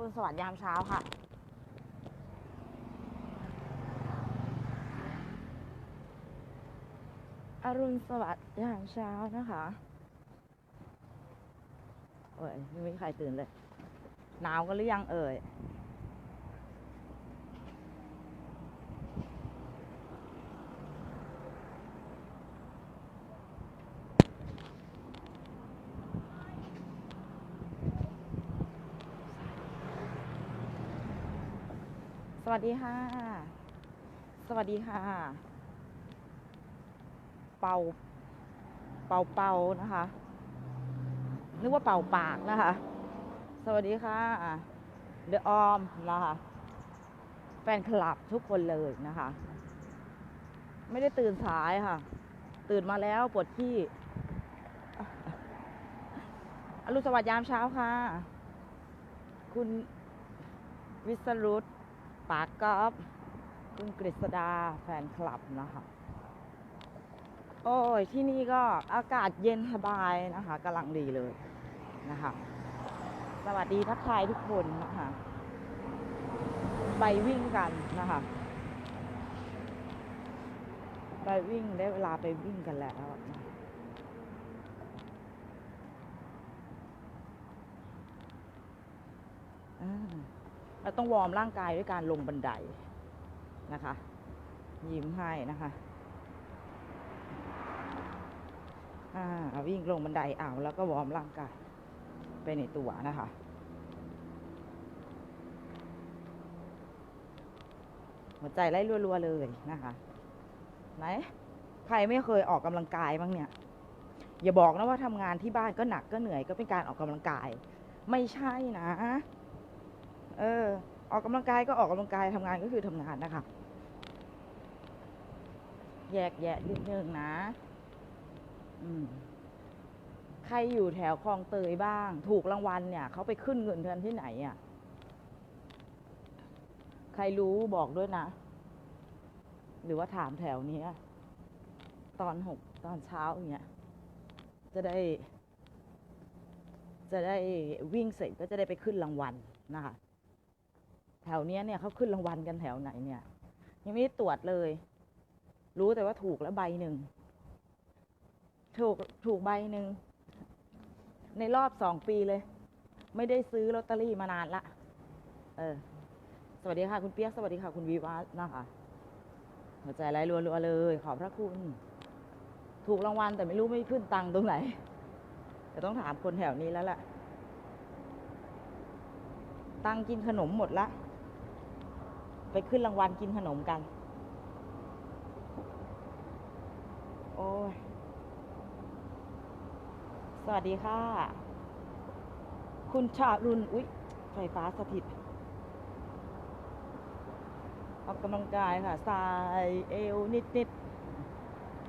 รุณสวัสดิ์ยามเช้าค่ะ อรุณสวัสดิ์ยามเช้านะคะโอ้ยไม่มีใครตื่นเลย หนาวกันหรือยังเอ่ย สวัสดีค่ะ สวัสดีค่ะ เป่า เป่าเป่านะคะ นึกว่าเป่าปากนะคะ สวัสดีค่ะเดอะออมนะคะ แฟนคลับทุกคนเลยนะคะ ไม่ได้ตื่นสายค่ะ ตื่นมาแล้วปวดขี้อรุณสวัสดิ์ยามเช้าค่ะ คุณวิสรุต ปากกอฟคุณกฤษดาแฟนคลับนะคะ โอ้ย ที่นี่ก็อากาศเย็นสบายนะคะกำลังดีเลยนะคะ สวัสดีทักทายทุกคนนะคะ ไปวิ่งกันนะคะ ไปวิ่งได้เวลาไปวิ่งกันแล้วนะอ่า เราต้องวอร์มร่างกายด้วยการลงบันไดนะคะ ยิ้มให้นะคะอ่าวิ่งลงบันไดอ่าวแล้วก็วอร์มร่างกายไปในตัวนะคะหัวใจไล่รัวๆเลยนะคะไหนใครไม่เคยออกกำลังกายบ้างเนี่ย อย่าบอกนะว่าทำงานที่บ้านก็หนักก็เหนื่อยก็เป็นการออกกำลังกาย ไม่ใช่นะ เออ ออกกำลังกายก็ออกกำลังกายทำงานก็คือทำงานนะคะ แยกแยะนิดนึงนะ อืมใครอยู่แถวคลองเตยบ้าง ถูกรางวัลเนี่ยเขาไปขึ้นเงินเดือนที่ไหนอะ่ะ ใครรู้บอกด้วยนะ หรือว่าถามแถวเนี้ยตอนหกตอนเช้าอย่างเงี้ยจะได้ จะได้วิ่งเสร็จก็จะได้ไปขึ้นรางวัลนะคะ แถวเนี้ยเนี่ยเขาขึ้นรางวัลกันแถวไหนเนี่ย ยังไม่ได้ตรวจเลย รู้แต่ว่าถูกแล้วใบหนึ่ง ถูกถูกใบหนึ่ง ในรอบสองปีเลย ไม่ได้ซื้อลอตเตอรี่มานานละ เออ สวัสดีค่ะคุณเปียก สวัสดีค่ะคุณวีวัฒน์นะคะหัวใจไหลรัวๆเลย ขอบพระคุณ ถูกรางวัลแต่ไม่รู้ไม่ขึ้นตังค์ตรงไหนแต่ต้องถามคนแถวนี้แล้วแหละตังกินขนมหมดละ ไปขึ้นรางวัลกินขนมกัน โอ้ย สวัสดีค่ะ คุณชารุน อุ๊ย ไฟฟ้าสถิต ออกกำลังกายค่ะสายเอวนิดนิด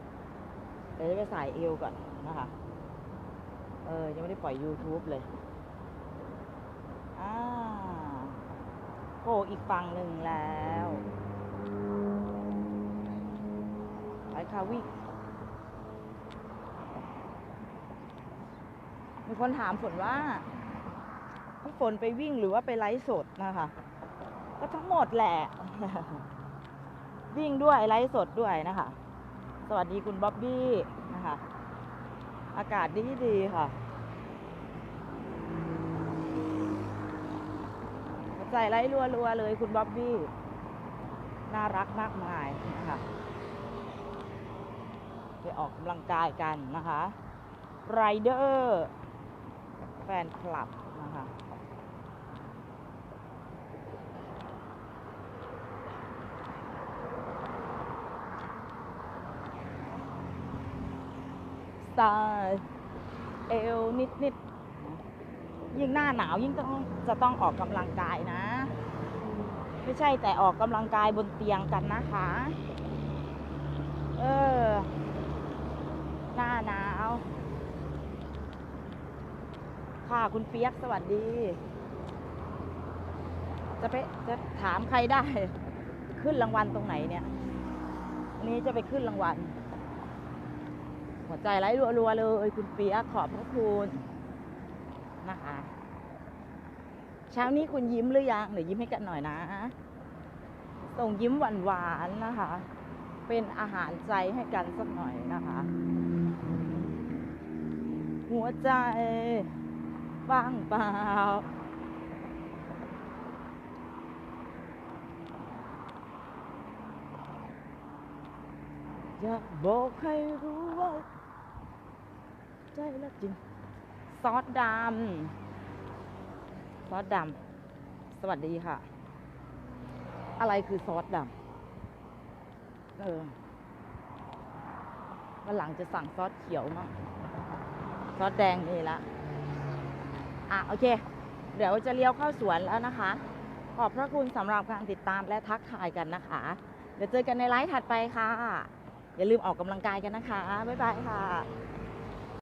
ๆเดี๋ยวจะไปสายเอวก่อนนะคะ เออ ยังไม่ได้ปล่อย YouTube เลย อ่า โผล่อีกฝั่งหนึ่งแล้วไปค่ะวิ่งมีคนถามฝนว่าพี่ฝนไปวิ่งหรือว่าไปไลฟ์สดนะคะ ก็ทั้งหมดแหละ วิ่งด้วยไลฟ์สดด้วยนะคะ สวัสดีคุณบ๊อบบี้นะคะ อากาศดีดีค่ะหัว ใจไล่รัวๆเลยคุณบ๊อบบี้ น่ารักมากมายนะคะไปออกกำลังกายกันนะคะไรเดอร์แฟนคลับนะคะสายเอวนิดๆ ยิ่งหน้าหนาวยิ่งต้องจะต้องออกกำลังกายนะ ไม่ใช่แต่ออกกำลังกายบนเตียงกันนะคะ เออ หน้าหนาว ค่ะคุณเปียกสวัสดี จะไปจะถามใครได้ ขึ้นรางวัลตรงไหนเนี่ยวันนี้จะไปขึ้นรางวัลหัวใจไร้รัวๆเลยคุณเปียกขอบพระคุณ นะคะ เช้านี้คุณยิ้มหรือยังเดี๋ยวยิ้มให้กันหน่อยนะ ส่งยิ้มหวานๆนะคะ เป็นอาหารใจให้กันสักหน่อยนะคะ หัวใจว่างเปล่าอยากบอกให้รู้ว่า ใจรักจริง ซอสดำซอสดำสวัสดีค่ะ อะไรคือซอสดำเออวันหลังจะสั่งซอสเขียวมั่งซอสแดงนี่ละอะโอเค เดี๋ยวจะเลี้ยวเข้าสวนแล้วนะคะ ขอบพระคุณสำหรับการติดตามและทักทายกันนะคะ เดี๋ยวเจอกันในไลฟ์ถัดไปค่ะ อย่าลืมออกกำลังกายกันนะคะ บ๊ายบายค่ะ